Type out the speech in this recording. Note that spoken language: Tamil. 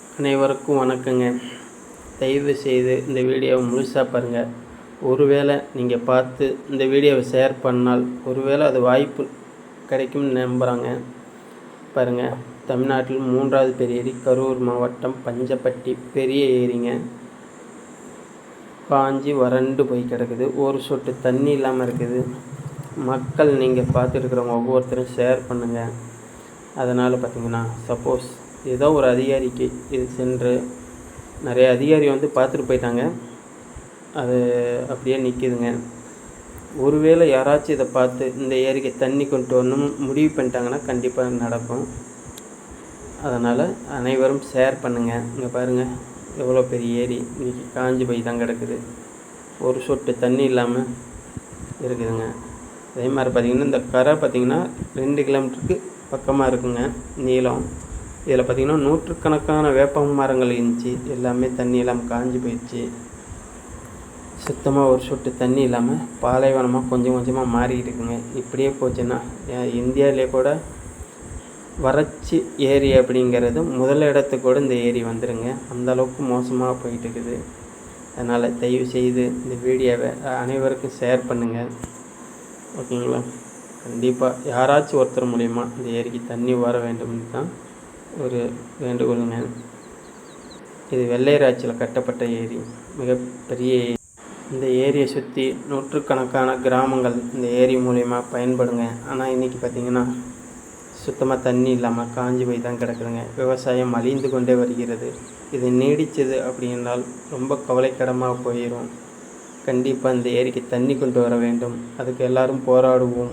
அனைவருக்கும் வணக்கங்க. தயவு செய்து இந்த வீடியோவை முழுசாக பாருங்கள் ஒருவேளை நீங்கள் பார்த்து இந்த வீடியோவை ஷேர் பண்ணால் ஒருவேளை அது வாய்ப்பு கிடைக்கும்னு நம்புகிறாங்க பாருங்கள் தமிழ்நாட்டில் மூன்றாவது பெரிய ஏரி கரூர் மாவட்டம் பஞ்சப்பட்டி பெரிய ஏரிங்க. பாஞ்சி வறண்டு போய் கிடக்குது. ஒரு சொட்டு தண்ணி இல்லாமல் இருக்குது. மக்கள் நீங்கள் பார்த்துருக்குறவங்க ஒவ்வொருத்தரும் ஷேர் பண்ணுங்கள் அதனால் பார்த்திங்கன்னா சப்போஸ் ஏதோ ஒரு அதிகாரிக்கு இது சென்று நிறைய அதிகாரி வந்து பார்த்துட்டு போயிட்டாங்க. அது அப்படியே நிற்கிதுங்க ஒருவேளை யாராச்சும் இதை பார்த்து இந்த ஏரிக்கு தண்ணி கொண்டு வரணும் முடிவு பண்ணிட்டாங்கன்னா கண்டிப்பாக நடக்கும். அதனால் அனைவரும் ஷேர் பண்ணுங்கள் இங்கே பாருங்கள் எவ்வளோ பெரிய ஏரி. இன்றைக்கி காஞ்சி போய் தான் கிடக்குது. ஒரு சொட்டு தண்ணி இல்லாமல் இருக்குதுங்க. அதே மாதிரி பார்த்திங்கன்னா இந்த கரை பார்த்திங்கன்னா ரெண்டு கிலோமீட்டருக்கு பக்கமாக இருக்குங்க நீளம். இதில் பார்த்திங்கன்னா நூற்றுக்கணக்கான வேப்ப மரங்கள் இருந்துச்சு. எல்லாமே தண்ணி இல்லாமல் காஞ்சி போயிடுச்சு. சுத்தமாக ஒரு சொட்டு தண்ணி இல்லாமல் பாலைவனமாக கொஞ்சம் கொஞ்சமாக மாறிக்கிட்டு இருக்குங்க இப்படியே போச்சுன்னா ஏன் இந்தியாவிலே கூட வறட்சி ஏரி அப்படிங்கிறது முதல் இடத்துக்கு கூட இந்த ஏரி வந்துடுங்க அந்த அளவுக்கு மோசமாக போயிட்டு இருக்குது அதனால் தயவு செய்து இந்த வீடியோவை அனைவருக்கும் ஷேர் பண்ணுங்கள் ஓகேங்களா? கண்டிப்பாக யாராச்சும் ஒருத்தர் மூலிமா இந்த ஏரிக்கு தண்ணி வர வேண்டும்னு தான் ஒரு வேண்டுகோளுங்க இது வெள்ளையராட்சியில் கட்டப்பட்ட ஏரி. மிகப்பெரிய ஏரி. இந்த ஏரியை சுற்றி நூற்றுக்கணக்கான கிராமங்கள் இந்த ஏரி மூலயமா பயன்படுங்க. ஆனால் இன்றைக்கி பார்த்திங்கன்னா சுத்தமாக தண்ணி இல்லாமல் காஞ்சி போய் தான் கிடக்குதுங்க. விவசாயம் அழிந்து கொண்டே வருகிறது. இது நீடித்தது அப்படின்னால் ரொம்ப கவலைக்கிடமாக போயிடும் கண்டிப்பாக இந்த ஏரிக்கு தண்ணி கொண்டு வர வேண்டும். அதுக்கு எல்லாரும் போராடுவோம்.